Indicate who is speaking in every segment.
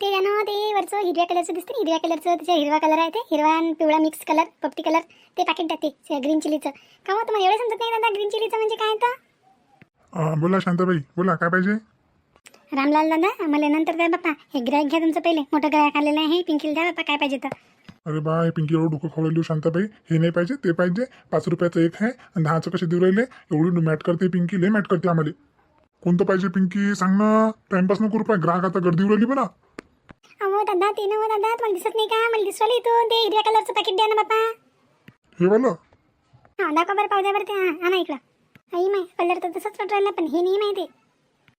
Speaker 1: ते यानं ते वरचं हिरव्या कलरचं दिसते ना, हिरव्या कलरचं त्याच्या हिरवा कलर आहे ते. हिरवा आणि पिवळा मिक्स कलर पपटी कलर ते पॅकेट टाकते ग्रीन चिलीचं का मग तुम्हाला एवढं समजत नाही दादा? ग्रीन चिलीचं म्हणजे काय तर?
Speaker 2: बोला शांताबाई बोला काय पाहिजे?
Speaker 1: रामलाल दादा मला नंतर द्या बाप्पा. हे गिरायक घ्या तुमचं पहिले. मोठं गिरायक आलेलं आहे पिंकीला द्या बाप्पा काय पाहिजे तर.
Speaker 2: अरे बा हे पिंकी एवढं डोकं खवळली शांताबाई. हे नाही पाहिजे ते पाहिजे. पाच रुपयाचं एक आहे आणि दहाचं कसे देऊ राहिले? एवढी मॅट करते पिंकी लय मॅट करते आम्हाला. कोणतं पाहिजे पिंकी सांग ना. टाइमपास नको रुपये. ग्राहक आता गर्दी राहिली म्हणा.
Speaker 1: अहो दादा ते नव दादा तुम्हाला दिसत नाही का? मला दिसवलं इथून ते हिरव्या कलरचं पॅकेट द्या ना बाप्पा.
Speaker 2: हे वालं
Speaker 1: हा दाखवा बरं बरं ते. हा आणा इकडं. आई माय कलर तर तसंच वाटू राहिला पण हे नाही माहिती.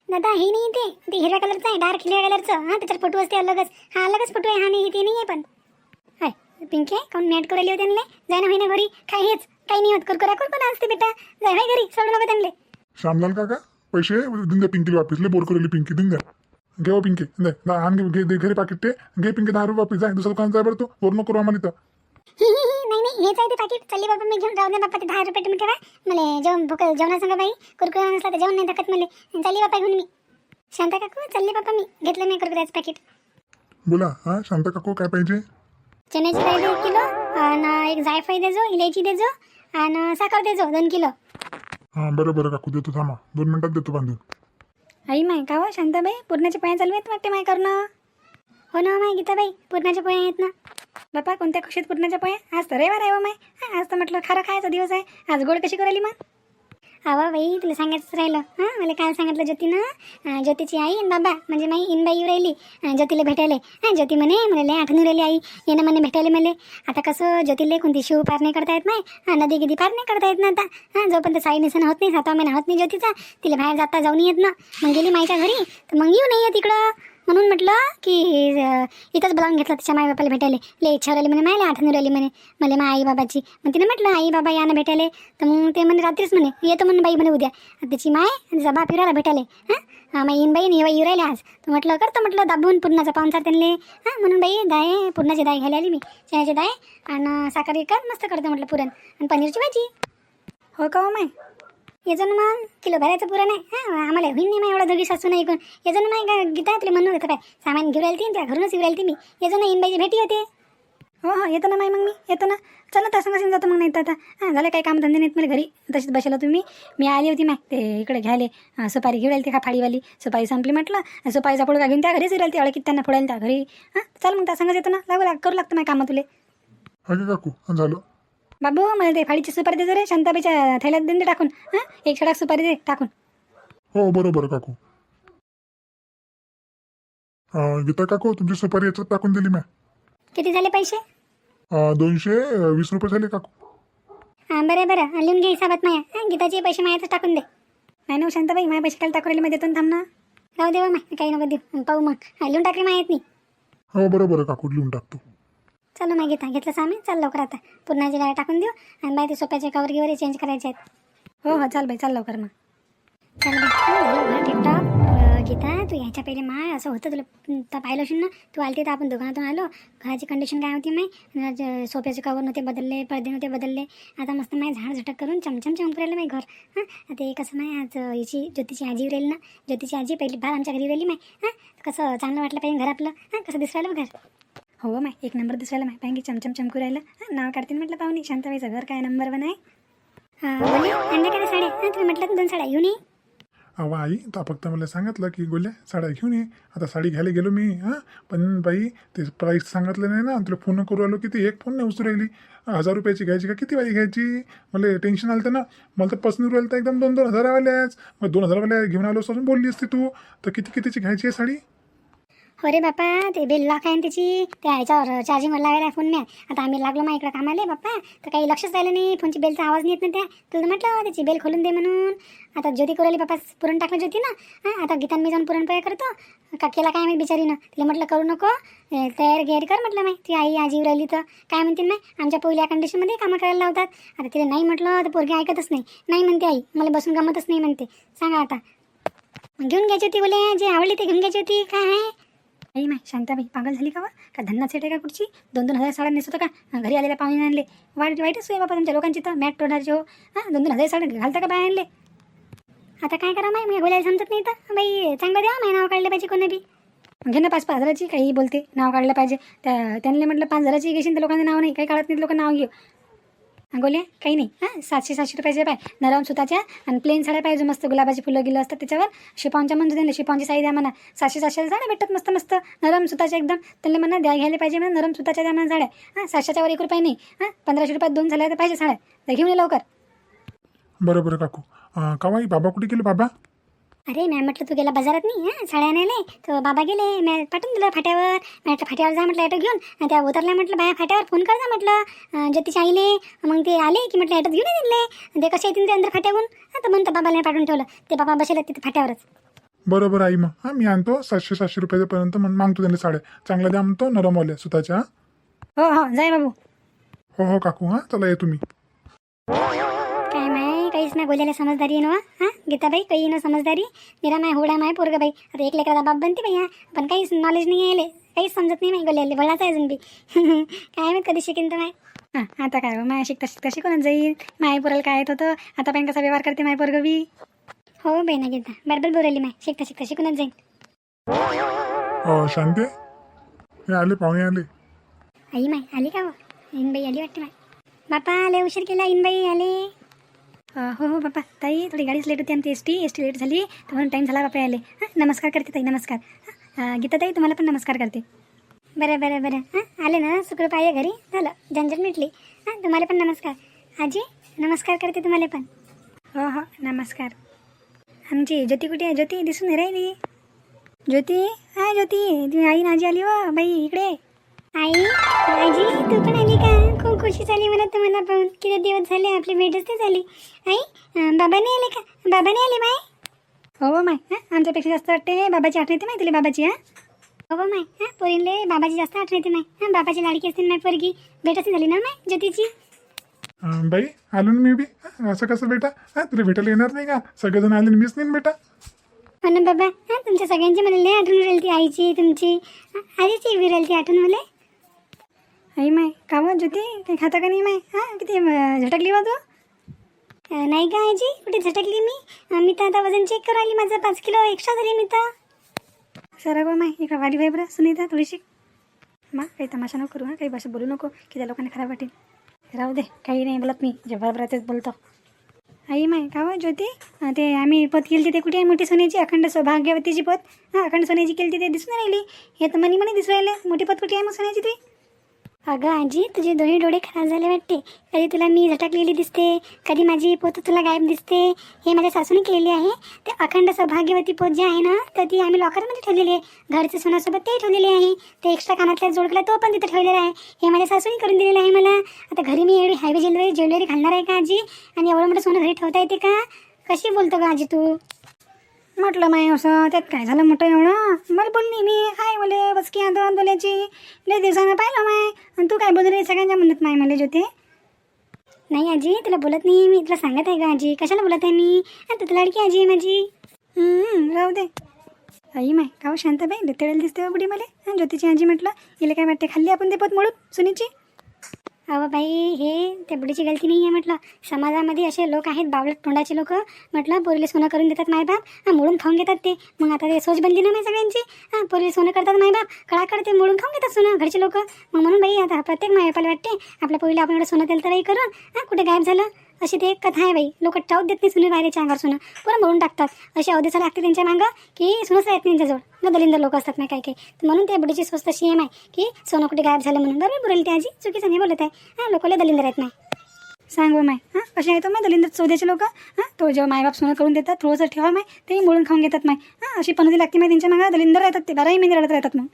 Speaker 1: दादा हे नाही ते. ते हिरव्या कलरचं आहे डार्क हिरव्या कलरचं हां त्याच्यात फोटो असते अलगच हा अलगच फोटो आहे. हा नाही ते नाही आहे पण. हाय पिंकी आहे काऊन मॅट करायला होते त्यांना जाय ना होईना घरी. काय हेच? काही नाही होत. कुरकुरा कुरकुरा असते बेटा? जाय हाय घरी. सोडू नको त्यांना
Speaker 2: श्यामलाल काका पैसे? देऊन द्या पिंकीला वापिस. लय बोर करेली पिंकी. देऊन द्या घे हो पिंकी. दे दा- आण घे घरी पाकिट ते. घे पिंकी दहा रुपये वापिस जाय दुसरं दुकान जाय बरं तू नको करू आम्हाला इथं.
Speaker 1: ही ही ही. नाही नाही हेच आहे ते पाकिट चालली बाबा मी घेऊन राहू दे बाप्पा ते दहा रुपये तुम्ही ठेवा. मला जेवण भूक जेवणा सांगा बाई कुरकुरा नसला तर जेवण नाही टाकत मला. चालली बाप्पा घेऊन मी. शांता काकू चालली बाप्पा मी. घेतलं मी कुरकुऱ्याचं पॅकेट
Speaker 2: बोला हां शांता काकू काय पाहिजे?
Speaker 1: चण्याची डाळ दे एक किलो आणि एक जायफळ देजो इलायची देजो आणि साखर देजो दोन किलो.
Speaker 2: हां बरं बरं काकू देतो थांबा. दोन मिनिटात देतो बांधून.
Speaker 1: आई माय का वा शांताबाई? पूर्णाच्या पोळ्या चालू आहेत वाटते माय करणं? हो ना हो माय गीताबाई पूर्णाच्या पोळ्या आहेत ना. बापा कोणत्या खुशीत पूर्णाच्या पोळ्या आज तर रविवार आहे हो माय. आज तर म्हटलं खरं खायचा दिवस आहे. आज गोड कशी करायली मग? अवा बाई तुला सांगायचंच राहिलं. हां मला काल सांगितलं ज्योतीनं ज्योतीची आई आणि बाबा म्हणजे माई इनबाई येऊ राहिली. ज्योतीला भेटायला. हां ज्योती म्हणे मला लय आठवून राहिली आई. येणं म्हणे भेटायला मला. आता कसं ज्योतीला कोणती शिव पार नाही करता येत नाही हां, नदी गिदी पार नाही करता येत ना आता. हां जोपर्यंत साई निसन होत नाही सातवा महिना होत नाही ज्योतीचा तिला बाहेर जाता जाऊन येत ना. मग गेली माईच्या घरी तर मग येऊ नाही तिकडं म्हणून म्हटलं की इथंच बोलावून घेतलं तिच्या माई बापाला भेटायला. लय इच्छा राहिली म्हणे मायला आठवण राहिली म्हणे. मला मा आई बाबाची मग तिने म्हटलं आई बाबा या ना भेटायला. तर मग ते म्हणे रात्रीच म्हणे येतो म्हणे बाई म्हणे उद्या. त्याची तिची माय आणि तिचा बाप फिरायला भेटायला. हां? मग येईन बाई येऊ राहिले आज. तर म्हटलं करतो म्हटलं दाबून पूर्णाचा पाहुणचार त्यांनी हां म्हणून बाई दाय पूर्णाची दाय घ्यायला आली मी चहाचे दाय. आणि साखर कर मस्त करतो म्हटलं पुरण. आणि पनीरची भाजी. हो का हो माय? येजो मग किलो भरायचं पुरण आहे हां आम्हाला होईन नाही मग एवढा दोघी सासू नाही कोण. येजो ना मग गीता तुला म्हणून होतं काय? सामान घेऊन राहिली त्या घरूनच येऊ राहिली मी. येजो येईन बाईची भेटी होते. हो हो येतो ना माय मग मी. येतो ना. चला तसं कसं जातो मग नाही तर आता. हां झालं काही काम धंदे नाहीत मला घरी? तशीच बसला तुम्ही. मी आली होती माय. ते इकडे घ्यायले. सुपारी घेऊन राहिली ते का फाडीवाली. सुपारी संपली म्हटलं. आणि सुपारीचा पुढं घेऊन त्या घरीच राहिली ती किती त्यांना फोडायला त्या घरी. हां चल मग त्या संगच येतो ना. लागू लाग करू लागतं माय कामं तुले.
Speaker 2: हा काकू. झालं.
Speaker 1: बाबू मला ते फाडीची सुपारी दे रे शांताबाईच्या थैल्यात देऊन दे टाकून हां एक छडाक सुपारी दे टाकून
Speaker 2: हो बरं बरं काकू अं, गीता काकू तुमची सुपारी याच्यात टाकून दिली मी
Speaker 1: किती झाले पैसे
Speaker 2: अं, दोनशे अं, वीस रुपये झाले काकू
Speaker 1: हां बरं बरं लिहून घे हिसाबात माया हां गीताचे पैसे मायातच टाकून दे नाही ना शांताबाई माझ्या पैसे काल टाकून राहिले मी देतो ना थांब ना राहू देवा माय काही नको देऊ पाहू मग हां लिहून टाकले माहीत नाही
Speaker 2: हो बरं बरं काकू लिहून टाकतो
Speaker 1: चालू मग गीता घेतलंच आम्ही चाल लवकर आता. पूर्णाची गाडी टाकून देऊ आणि बाय ते सोप्याचे कवर गिवर चेंज करायचे आहेत. हो हो चाल बाई चाल लवकर मग. चल बाई. हो, हो, हो, टिकटॉक गीता तू यायच्या पहिले माय असं होतं तुला. तर पाहिलं असेल ना तू आलती तर आपण दुकानातून आलो. घराची कंडिशन काय होती माय सोप्याचे सोफ्याचे कवर नव्हते बदलले पडदे नव्हते बदलले. आता मस्त माय झाड झटक करून चमचम चमकू राहिलं माय घर. हां आता हे कसं माय आज अं, हिची ज्योतीची आजी येऊ राहिली ना. ज्योतीची आजी पहिली बार आमच्या घरी राहिली माय. हां कसं चांगलं वाटलं पाहिजे घर आपलं. हां कसं दिसू राहिलं घर. हो माय एक नंबर दिसायला माय. पाहिजे चमचम चमकू राहिलं. नाव काढतील म्हटलं पाहुणे. शांताबाईचं घर काय नंबर वन आहे? हां साड्या? तुम्ही म्हटलं दोन साड्या घेऊन ये.
Speaker 2: अहो आई तर फक्त मला सांगितलं की गोल्या साड्या घेऊन ये. आता साडी घ्यायला गेलो मी हां. पण बाई ते प्राईस सांगितलं नाही ना. तुला फोन करू आलो की एक फोन नाही उचलू राहिली. हजार रुपयाची घ्यायची का? किती वाली घ्यायची? मला टेन्शन आलं तर ना. मला तर पसनूर राहिलं तर एकदम दोन दोन हजारावाल्याच. मग दोन हजारवाल्या घेऊन आलो असं बोलली असती तू. तर किती कितीची घ्यायची आहे साडी?
Speaker 1: अरे बाप्पा ते बेल लॉक आहे ना त्याची. त्या ह्याच्यावर चार्जिंगवर लावायला आहे फोन मी आता आम्ही लागलो मग इकडं कामाले बाप्पा. तर काही लक्षच राहिलं नाही फोनची बेलचा आवाज नाही येत ना त्या. तुला म्हटलं त्याची बेल खोलून दे म्हणून. आता ज्योती कोराली बाप्पा पुरण टाकलं ज्योती ना. हां आता गीतान मी जाऊन पुरणपोळ्या करतो. का केला काय माहिती बिचारीनं? तिला म्हटलं करू नको. तयार गियारी कर म्हटलं माही ती आई आजी राहिली तर. काय म्हणते नाही आमच्या पहिल्या कंडिशनमध्ये कामं करायला लावतात. आता तिला नाही म्हटलं तर पोरगी ऐकतच नाही. नाही म्हणते आई. मला बसून गमतच नाही म्हणते. सांगा आता. घेऊन घ्यायची होती बोले. जे आवडली ते घेऊन घ्यायची होती काय आहे? नाही माय शांताबाई पागल झाली का वा? का धन्ना सेट आहे का कुठची दोन दोन हजार साड्या नेसत का? घरी आलेल्या पाहुणे आणले. वाईट वाईटच आहे बाबा तुमच्या लोकांची तर मॅट तोडणारचे हो. हां दोन दोन हजार साड्या घालता का बाय आणले? आता काय करा माय मी बोलायला समजत नाही तर. बाई चांगलं द्या माय नाव काढले पाहिजे कोणी बी. घे ना पाच पाच हजाराची काही बोलते नाव काढलं पाहिजे. त्या त्यांनी म्हटलं पाच हजाराची घेशील तर लोकांचं नाव नाही काही काढत नाही लोक नाव घेऊ. गोल्या काही नाही. हां सातशे सातशे रुपयाचे पाय नरम सुताच्या आणि प्लेन साड्या पाहिजे मस्त गुलाबाची फुलं गेलं असतात त्याच्यावर. शिपाऊनच्या म्हणजे त्यांना शिपाऊनची साडी द्या म्हणा. सातशे सातशे साड्या भेटतात मस्त मस्त. नरम सुताच्या एकदम. त्यांना म्हणा द्या घ्यायला पाहिजे म्हणा नरम सुताच्या द्या म्हणा साड्या. हां सातशेच्यावर एक रुपये नाही. हां पंधराशे रुपयात दोन झाल्या तर पाहिजे साड्या. तर घेऊन ये लवकर.
Speaker 2: बरोबर काकू. कावाई बाबा कुठे गेले बाबा?
Speaker 1: अरे मॅम म्हटलं तू गेला बाजारात नाही हां? साड्या आणायला तर बाबा गेले मी पाठवून दिलं फाट्यावर. मी म्हटलं फाट्यावर जा म्हटलं ॲटो घेऊन. आणि त्या उतरल्या म्हटलं बाया फाट्यावर फोन कर जा म्हटलं. ज्योतिषी आईले. मग ते आले की म्हटलं ॲटोत घेऊन दिले ते कसे येतील ते अंदर फाट्याहून हां तर म्हणतं बाबाला पाठवून ठेवलं. ते बाबा बसेल तिथे फाट्यावरच.
Speaker 2: बरं बरं आई मग. हां मी आणतो सातशे सातशे रुपयापर्यंत मग मागतो त्यांना साड्या. चांगल्या द्या म्हणतो नरमवाल्या सुताच्या हां?
Speaker 1: हो हो जाय बाबू.
Speaker 2: हो हो काकू हां? चला ये तुम्ही.
Speaker 1: माय बोलायला समजदारी ना हां गीताबाई काही न समजदारी निरा माय होडा माय पोरगा बाई आता एक लेकराचा बाप बनते बाई हा पण काहीच नॉलेज नाही यायले काहीच समजत नाही माय गोल्याले भलाच आहे अजून बी काय माहीत कधी शिकेन तर माय हां आता काय माय शिकता शिकता शिकूनच जाईल माय पोराला काय येत होतं आता पण कसा व्यवहार करते माय पोरग बी हो बाई ना गीता बरोबर बोलली माय शिकता शिकता शिकूनच जाईल
Speaker 2: शांते? हे आले पाहुणे आले।
Speaker 1: आई माय आली का हो इनबाई आली वाटते माय बापा लय उशीर केला इनबाई आले। हो हो बापा ताई थोडी गाडीच लेट होती आमची S T S T late झाली तर म्हणून टाईम झाला बापा आले हां नमस्कार करते ताई नमस्कार. हां गीता ताई तुम्हाला पण नमस्कार करते. बरं बरं बरं. हां आले ना सुखरूप आहे घरी. झालं झंझट मिटली. हां तुम्हाला पण नमस्कार. आजी नमस्कार करते तुम्हाला पण. हो हो नमस्कार. आमची ज्योती कुठे आहे? ज्योती दिसून राहिली. ज्योती हाय ज्योती. तुम्ही आई ना आजी आली व बाई इकडे. आई आजी तू पण आली का? खूप खुशी झाली मला तुम्हाला पाहून किती दिवस झाले आपली भेटच नाही झाली. आई बाबा नाही आले का? बाबा नाही आले माय? हो माय हां? आमच्यापेक्षा जास्त वाटते बाबाची आठवण येते माय तुला बाबाची हां? हो माय हां? पोरीले बाबाची जास्त आठवण येते माय. हां बाबाची लाडकी असते माय पोरगी भेटच नाही झाली ना माय ज्योतीची?
Speaker 2: अं, बाई आलो ना मी बी. हां, असं कसं बेटा? हां तुला भेटायला येणार नाही का? सगळेजण आले मीच नाही ना बेटा?
Speaker 1: बाबा हां तुमच्या सगळ्यांची मला लय आठवण राहील ती आईची तुमची. आजीची बी राहील ती आठवण मला. आई माय का मग ज्योती? काही खाता का नाही माय? हां किती झटकली बा तू? नाही का आजी कुठे झटकली मी? मी तर आता वजन चेक करू आली माझं पाच किलो एक्स्ट्रा झाली मी तर. सर गो माय इकडं वाडी बाई बरं सुनीता थोडीशी मा काही तमाशा नको करू हां काही भाषा बोलू नको की त्या लोकांना खराब वाटेल. राहू दे काही नाही बोलत मी जेव्हा बरोबर आहे बोलतो. आई माय का ज्योती? ते आम्ही पत केली ते कुठे आहे मोठी सोन्याची? अखंड सौभाग्यवतीची पत? हां अखंड सोन्याची केली ते दिसून राहिली. हे तर मनी म्हणे दिसून राहिले. मोठी पत कुठे आहे मग सोन्याची ती? अगं आजी तुझे दोन्ही डोळे खराब झाले वाटते. कधी तुला मी झटकलेली दिसते कधी माझी पोत तुला गायब दिसते. हे माझ्या सासूने केलेली आहे. ते अखंड सौभाग्यवती पोत जी आहे ना तर ती आम्ही लॉकरमध्ये ठेवलेली आहे. घरच्या सोनासोबत ते ठेवलेली आहे. ते एक्स्ट्रा कानातल्या जोडकला तो पण तिथे ठेवलेला आहे. हे माझ्या सासूने करून दिलेलं आहे मला. आता घरी मी एवढी हायवे ज्वेलरी ज्वेलरी घालणार आहे का आजी? आणि एवढं मोठं सोनं घरी ठेवता येते का? कशी बोलतो का आजी तू? म्हटलं माय असं त्यात काय झालं मोठं एवढं? मला बोलली मी काय बोले बसकी आता बोलायची लय दिवसानं पाहिलं माय. आणि तू काय बोलले सगळ्यांच्या म्हणत माय मला ज्योते नाही आजी तुला बोलत नाही मी तुला सांगत आहे का आजी? कशाला बोलत आहे मी? आता तुला लाडकी आजी माझी. राहू दे. आई माय का हो शांत बाई लितळेल दिसते बुडी मला. ज्योतीची आजी म्हटलं गेले काय वाटते खाल्ली आपण ते पत मोडून सुनीची? अहो बाई हे त्या गलती नाही आहे म्हटलं. समाजामध्ये असे लोक आहेत बावलट तोंडाचे लोक. म्हटलं पोरीला सोनं करून देतात मायबाप. हां मोडून खाऊन घेतात ते. मग आता ते सोच बनली ना माय सगळ्यांची? हां पोरीला सोनं करतात मायबाप. कळाकड ते मोडून खाऊन घेतात सोनं घरचे लोक. मग म्हणून बाई आता प्रत्येक मायबापाला वाटते आपल्या पोरीला आपण एवढं सोनं दिलं तर करून हां कुठे गायब झालं? अशी ते एक कथा आहे बाई. लोक टाऊत देत नाही सुनील बाहेरच्या अंगावर सोनं. पुरं मोडून टाकतात. अशी अवधीचा लागते त्यांच्या मागं की सुनच येत नाही त्यांच्याजवळ. न दलिंदर लोक असतात नाही काही काही तर म्हणून त्या बुडीची सोच तशी आहे माय की सोनं कुठे गायब झालं म्हणून. बरोबर बोलेल ते आजी? चुकीचं नाही बोलत आहे. हां लोकांना दलिंदर आहेत नाही सांगू माय. हां कसे आहे तो माय दलिंदर चौद्याचे लोक? हां तो जेव्हा मायबाप सोनं करून देतात थोडंसं ठेवा माय ते मोडून खाऊन घेतात माय. हां अशी पनोती लागते माय त्यांच्या मागं. दलिंदर राहतात ते बाराही महिने रडत राहतात मग.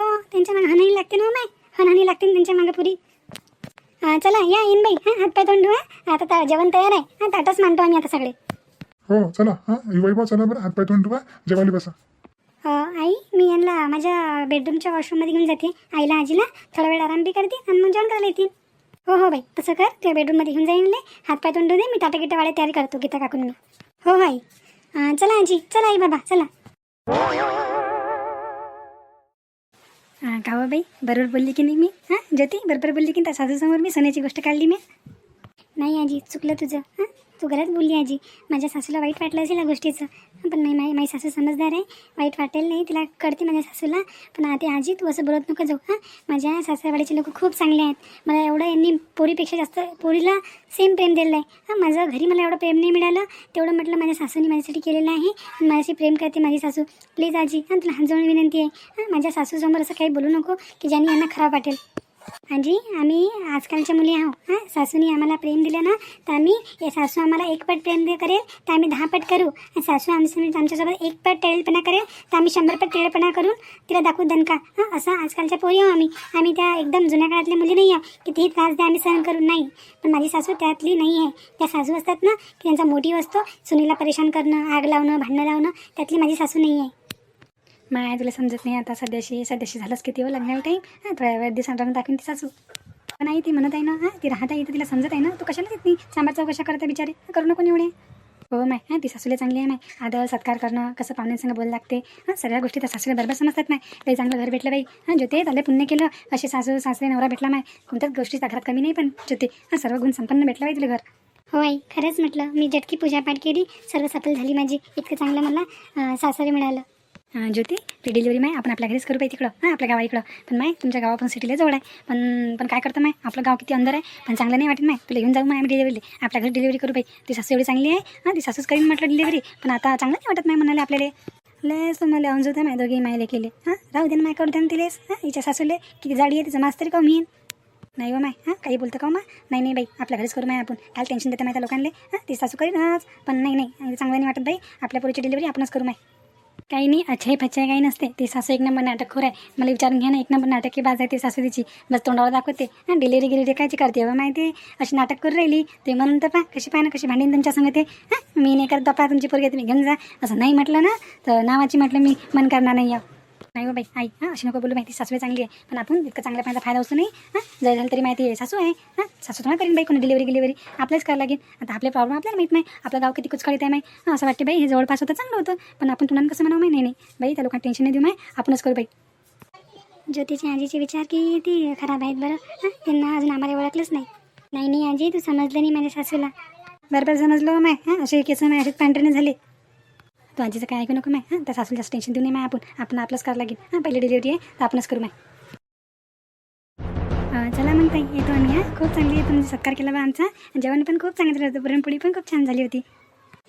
Speaker 1: हो त्यांच्या मागं हानाही लागते ना हो माय. हानहानी लागते ना त्यांच्या मागं पुरी. हां चला या येईन बाई. हां हात पाय तोंड धुवा. आता ता- जेवण तयार आहे. हां ताटच मांडतो आम्ही आता सगळे.
Speaker 2: हो चला. हां वैभव चला बरं. हातपाय तोंड ठेवा जेवायला बसा.
Speaker 1: आई मी यांना माझ्या बेडरूमच्या वॉशरूममध्ये घेऊन जाते. आईला आजीला थोडा वेळ आराम बी करते आणि मग जेवण करायला येतील. हो हो बाई तसं कर. तुझ्या बेडरूममध्ये घेऊन जाईन ले. हातपाय तोंड दे. मी ताटा गिटा वाळे तयारी करतो गीता काकून मी. हो, हो आई. चला आजी. चला आई बाबा चला. का हो, बाई? बरोबर बोलली की नाही मी? हां? ज्योती बरोबर बोलली की त्या सासूसमोर मी सोन्याची गोष्ट काढली मी? नाही आजी चुकलं तुझं. हां? तू गलत बोलली आजी. माझ्या सासूला वाईट वाटलं असेल या गोष्टीचं. पण नाही माई माझी सासू समजदार आहे. वाईट वाटेल नाही तिला कळते माझ्या सासूला. पण आता आजी तू असं बोलत नको जाऊ हां? माझ्या सासरवाडीचे लोक खूप चांगले आहेत. मला एवढं यांनी पोरीपेक्षा जास्त पोरीला सेम प्रेम दिलेलं आहे. हां माझं घरी मला एवढं प्रेम नाही मिळालं. तेवढं म्हटलं माझ्या सासूने माझ्यासाठी केलेलं आहे. आणि माझ्याशी प्रेम करते माझी सासू. प्लीज आजी हां तुला हात विनंती आहे. हां माझ्या सासूसमोर असं काही बोलू नको की ज्यांनी यांना खराब वाटेल. आजी आम्ही आजकालच्या मुली आहो हां सासूने आम्हाला प्रेम दिलं ना तर आम्ही या सासू आम्हाला एक पट प्रेम दे करेल तर आम्ही दहा पट करू. आणि सासू आमच्या आमच्यासोबत एक पट टेळपणा करेल तर आम्ही शंभर पट टेळपणा करून तिला दाखवू दणका. हां असं आजकालच्या पोरी आहो आम्ही. आम्ही त्या एकदम जुन्या काळातल्या मुली नाही आहे कितीही त्रास द्या आम्ही सहन करू नाही. पण माझी सासू त्यातली नाही आहे. त्या सासू असतात ना की त्यांचा मोठी असतो सुनीला परेशान करणं आग लावणं भांडणं लावणं त्यातली माझी सासू नाही आहे. माय तुला समजत नाही. आता सध्याशी सध्याशी झालंच किती वेळ लागणार टाईम हां थोड्या वेळ दिवसांना दाखवून ती सासू. पण आई ती म्हणत आहे ना हां ती राहत आहे तर तिला समजत आहे ना. तू कशाला देत नाही? सांबार चौकशा करता बिचारे. करू नको एवढे हो माय. हां ती सासूला चांगली आहे माय. आदर सत्कार करणं कसं पाहुण्यांसंग बोलायला लागते. हां सगळ्या गोष्टी त्या सासूला बरोबर समजतात माय. काही चांगलं घर भेटलं बाई. हां ज्योते त्याला पुण्य केलं. असे सासू सासरे नवरा भेटला माय. कोणत्याच गोष्टी घरात कमी नाही पण ज्योते. हां सर्व गुण संपन्न भेटलं बाई तुला घर. हो आई. खरंच म्हटलं. मी जटकी पूजापाठ केली. सर्व सफल झाली माझी. इतकं चांगलं मला सासरे मिळालं. ज्योती ती डिलिव्हरी माय आपण आपल्या घरीच करू पाहिजे तिकडं. हां आपल्या गावा इकडं. पण माय तुमच्या गावापासून सिटीला जवळ आहे. पण पण काय करतं माय? आपलं गाव किती अंदर आहे पण चांगलं नाही वाटत माय. तुला घेऊन जाऊ माय आम्ही डिलिव्हरी आपल्या घरी डिलिव्हरी करू पाहिजे ती सासू एवढी चांगली आहे. हां ती सासूच करीन म्हटलं डिलिव्हरी पण आता चांगलं नाही वाटत नाही म्हणाले आपल्याला. लस मला लावून जाऊ माय दोघी मायले केले हां राहू दे ना माय करू दे ना तिलेस हां हिच्या सासूले किती जाडी आहे तिचं मास्तरी का मी नाही हो माय. हां काही बोलतं का मग मा? नाही नाही बाई. आपल्या घरीच करू माय आपण. काल टेन्शन देतं माय त्या लोकांना हां ती सासू करीनच पण नाही नाही. चांगलं नाही वाटत बाई. आपल्या पोरीची डिलिव्हरी आपणच करू माय. काही नाही अच्छाई फच्चाई काही नसते. ते सासू एक नंबर नाटक आहे. मला विचारून घ्या ना एक नंबर नाटकी बाज आहे ते सासू तिची बस तोंडावर दाखवते. हां डिलिव्हरी गिलिव्हरी कायची करते बा माहिती अशी नाटक करून राहिली. ते म्हणून तर पा कशी पाय ना कशी भांडीन तुमच्या संग ते? हां मी नाही करत बापा तुमची पोरगी तुम्ही घेऊन जा. असं नाही म्हटलं ना तर नावाची म्हटलं मी मन करणार नाही आहे. नाही हो बाई आई. हां अशी नको बोलू माहिती. सासू चांगली आहे. पण आपण इतकं चांगल्या पाण्याचा फायदा असतो नाही? हां जर झालं तरी माहिती आहे. सासू आहे. हां सासू तुम्हाला करीन बाई कोणी डिलिव्हरी डिलिव्हरी आपल्याच करावं लागेल. आता आपले प्रॉब्लेम आपल्याला माहीत नाही. आपलं गाव किती कुचकाळीत आहे माही हां असं वाटते बाई हे जवळपास होतं चांगलं होतं. पण आपण तुम्हाला कसं म्हणावं माही नाही नाही. बाई त्या लोकांना टेन्शन नाही देऊ माय. आपणच करू बाई. ज्योतीची आजीचे विचार की ती. खराब आहेत बरं. हां त्यांना अजून आम्हाला ओळखलंच नाही. नाही नाही आजी तू समजलं नाही माझ्या सासूला. बरोबर समजलो माय. हां असे केस असे पॅन्टने झाले. तू आजीचं काय ऐकू नको माय हां? त्या सासूला जास्त टेन्शन देऊ नये माय आपण. आपण आपलंच करावं लागेल. हां? पहिली डिलिव्हरी आहे तर आपणच करू माय. चला मग ताई येतो आम्ही हां? खूप चांगली तुम्ही सत्कार केला बा आमचा. जेवण पण खूप चांगलं झालं होतं पुरणपोळी पण खूप छान झाली होती.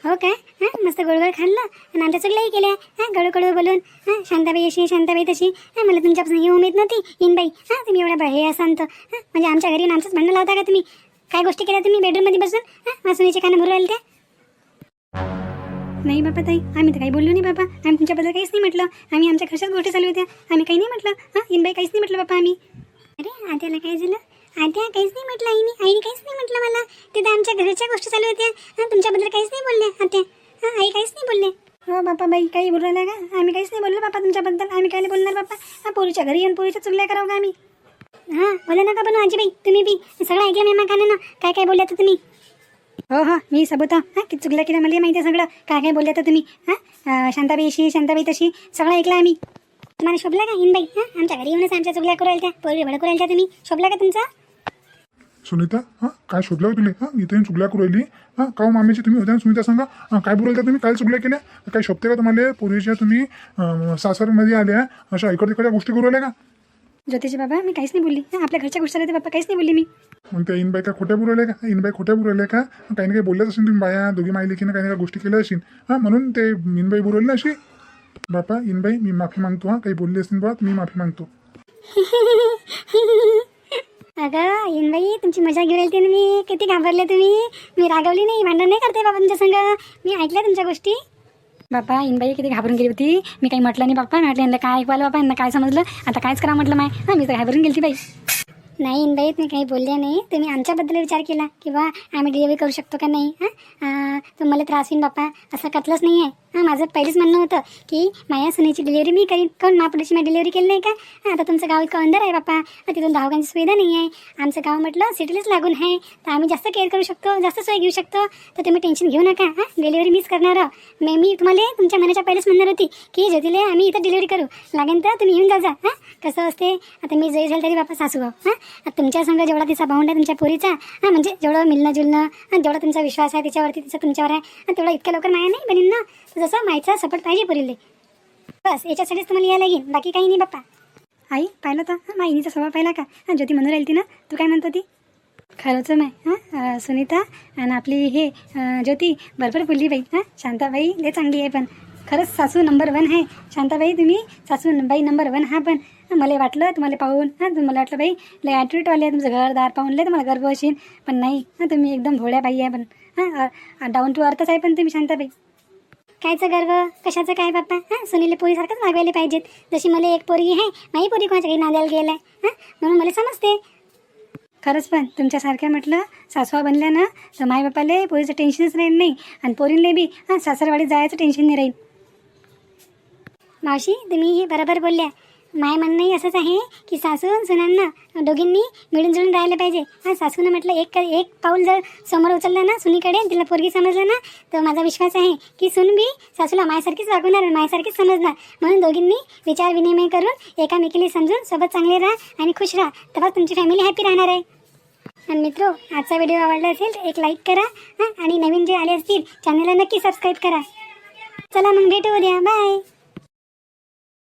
Speaker 1: हो काय? हां? मस्त गोडगोड खाल्लं. आणि आमच्या चुकल्याही केल्या. हां? गडू बोलून हां? शांताबाई अशी शांताबाई तशी. हां? मला तुमच्यापासून ही उमेद नव्हती. इनबाई हां? तुम्ही एवढ्या हे असाल तर हां? म्हणजे आमच्या घरी आमचंच भांडण लावता का तुम्ही? काय गोष्टी केल्या तुम्ही बेडरूममध्ये बसून हां? मासुनीचे कानं भरू राहिले त्या? नाही बाबा ताई आम्ही तर काही बोललो नाही बाबा आम्ही तुमच्याबद्दल काहीच नाही म्हटलं. आम्ही आमच्या घरच्याच गोष्टी चालू होत्या. आम्ही काही नाही म्हटलं. हां इनबाई काहीच नाही म्हटलं बाबा आम्ही. अरे आत्याला काय झालं? आत्या काहीच नाही म्हटलं आईने. आईने काहीच नाही म्हटलं मला. तिथं आमच्या घरच्या गोष्टी चालू होत्या. हां तुमच्याबद्दल काहीच नाही बोलले आत्या हां आई काहीच नाही बोलले. हो बापा बाई काही बोलले का? आम्ही काहीच नाही बोललो बापा तुमच्याबद्दल. आम्ही काय बोलणार बापा? हां पोरीच्या घरी येऊन पोरीच्या चुगल्या करावं का आम्ही? हां बोला नका बनू आजीबाई. तुम्ही बी सगळं ऐकलं मी कानानं. काय काय बोलले तर तुम्ही? हो हो मी सबूत हां किती चुकलं की मला माहिती आहे सगळं. काय काय बोलले तर तुम्ही हां? शांताबाई अशी शांताबाई तशी सगळं ऐकलं आम्ही. तुम्हाला शोभला का इनबाई हां आमच्या घरी येऊनच आमच्या चुकल्या करू त्या. पोरी भडकू राहिल्या तुम्ही. शोभला का तुमचा?
Speaker 2: सुनीता हां काय शोधलं हो तुला? हां इथे येऊन चुगल्या करू राहिली. हां काऊ मामीची तुम्ही होत्या सुनीता सांगा? हां काय बोलायला तुम्ही? काय चुकल्या केल्या काय शोभते का तुम्हाला? पूर्वीच्या तुम्ही सासरमध्ये आल्या अशा इकडे तिकडे गोष्टी करू राहिल्या का?
Speaker 1: ज्योतिषी बाबा मी काहीच नाही बोलली. आपल्या घरच्या गोष्टी बाबा काहीच नाही बोलली मी.
Speaker 2: मग त्या इनबाई का खोट्या बुरवल्या का? इनबाई खोट्या बुरवल्या का? काही ना काही बोलल्याच असेल तुम्ही बाया दोघी माई लेकीनं काही ना काही गोष्टी केल्या असेल. हां म्हणून ते इनबाई बुरवली ना अशी. बापा इनबाई मी माफी मागतो हां काही बोलली असेल बा मी माफी मागतो.
Speaker 1: अगं इनबाई तुमची मजा घेऊन राहिली मी. किती घाबरले तुम्ही. मी रागवली नाही भांडण नाही करते बाबा तुमच्या संग. मी ऐकल्या तुमच्या गोष्टी. बापा इनबाई किती घाबरून गेली होती. मी काही म्हटलं नाही बाप्पा म्हटलं यांना काय ऐकवायला बापा? यांना काय समजलं? आता कायच करा म्हटलं माय. हां मी तर घाबरून गेली बाई. नाही इनबाईत मी काही बोलले नाही. तुम्ही आमच्याबद्दल विचार केला किंवा आम्ही डिलिव्हरी करू शकतो का नाही हां? तुम्हाला त्रास होईन बापा असं कटलंच नाही आहे हां माझं पहिलेच म्हणणं होतं की माझ्या सुनेची डिलिव्हरी मी करीन. काऊन महापुढची मी डिलिव्हरी केली नाही का? हां आता तुमचं गाव इतकं अंदर आहे बापा तिथून धावकांची सुविधा नाही आहे. आमचं गाव म्हटलं सिटीलाच लागून आहे. तर आम्ही जास्त केअर करू शकतो जास्त सोय घेऊ शकतो. तर तुम्ही टेन्शन घेऊ नका हां? डिलिव्हरी मीच करणार आहो. मी मी तुम्हाला तुमच्या मनाच्या पहिलेच म्हणणार होती की ज्योतिले आम्ही इथं डिलिव्हरी करू. लागेल तर तुम्ही येऊन जा जा हां? कसं असते? आता मी जरी झालं तरी बापा सासू भाऊ हां? तुमच्या संग जेवढा तिचा बाउंड आहे तुमच्या पोरीचा हां म्हणजे जेवढं मिलणं जुलणं आणि जेवढा तुमचा विश्वास आहे तिच्यावरती तिचा तुमच्यावर आहे आणि तेवढा इतक्या लवकर माया नाही बनीन ना. तर जसं मायचा सपोर्ट पाहिजे पुरीले. बस याच्यासाठीच तुम्हाला यायला लागेल बाकी काही नाही बाप्पा. आई पाहिलं तर हां माईनीचा स्वभाव पाहिला का? हां ज्योती म्हणून राहील ती ना? तू काय म्हणतो ती खरंच माय हां सुनीता आणि आपली हे ज्योती बरोबर बोलली बाई हां शांताबाई लय चांगली आहे पण. खरंच सासू नंबर वन आहे. शांताबाई तुम्ही? सासू बाई नंबर वन हा पण. मला वाटलं तुम्हाला पाहून. हां मला वाटलं बाई लय ॲटिट्यूडवाले आहे तुमचं घरदार पाहून लय तुम्हाला गर्व असेल पण नाही हां तुम्ही एकदम भोळ्या बाई आहे पण. हां डाऊन टू अर्थच आहे पण तुम्ही शांताबाई. कायचं गर्व? कशाचं काय बाप्पा? हां सुनीले पोरीसारखंच मागवायला पाहिजेत. जशी मला एक पोरगी आहे माही पोरी कोणाच्या काही नांद्याला आहे हां म्हणून मला समजते. खरंच पण तुमच्यासारख्या म्हटलं सासवा बनल्या ना तर माय पोरीचं टेन्शनच राहील नाही. आणि पोरींना बी हां सासरवाडीत जायचं टेन्शन नाही राहील मावशी तुम्ही हे बरोबर बोलल्या. माय म्हणणंही असंच आहे की सासू सुनांना दोघींनी मिळून जुळून राहिलं पाहिजे. हां सासूनं म्हटलं एक एक पाऊल जर समोर उचललं ना सुनीकडे तिला पोरगी समजलं ना तर माझा विश्वास आहे की सुन बी सासूला मायासारखीच वागवणार मायासारखीच समजणार. म्हणून दोघींनी विचार विनिमय करून एकामेकीला समजून सोबत चांगले राहा आणि खुश राहा. तेव्हा तुमची फॅमिली हॅपी राहणार आहे. आणि मित्रो आजचा व्हिडिओ आवडला असेल तर एक लाईक करा हां आणि नवीन जे आले असतील चॅनलला नक्की सबस्क्राईब करा. चला मग भेटू उद्या. बाय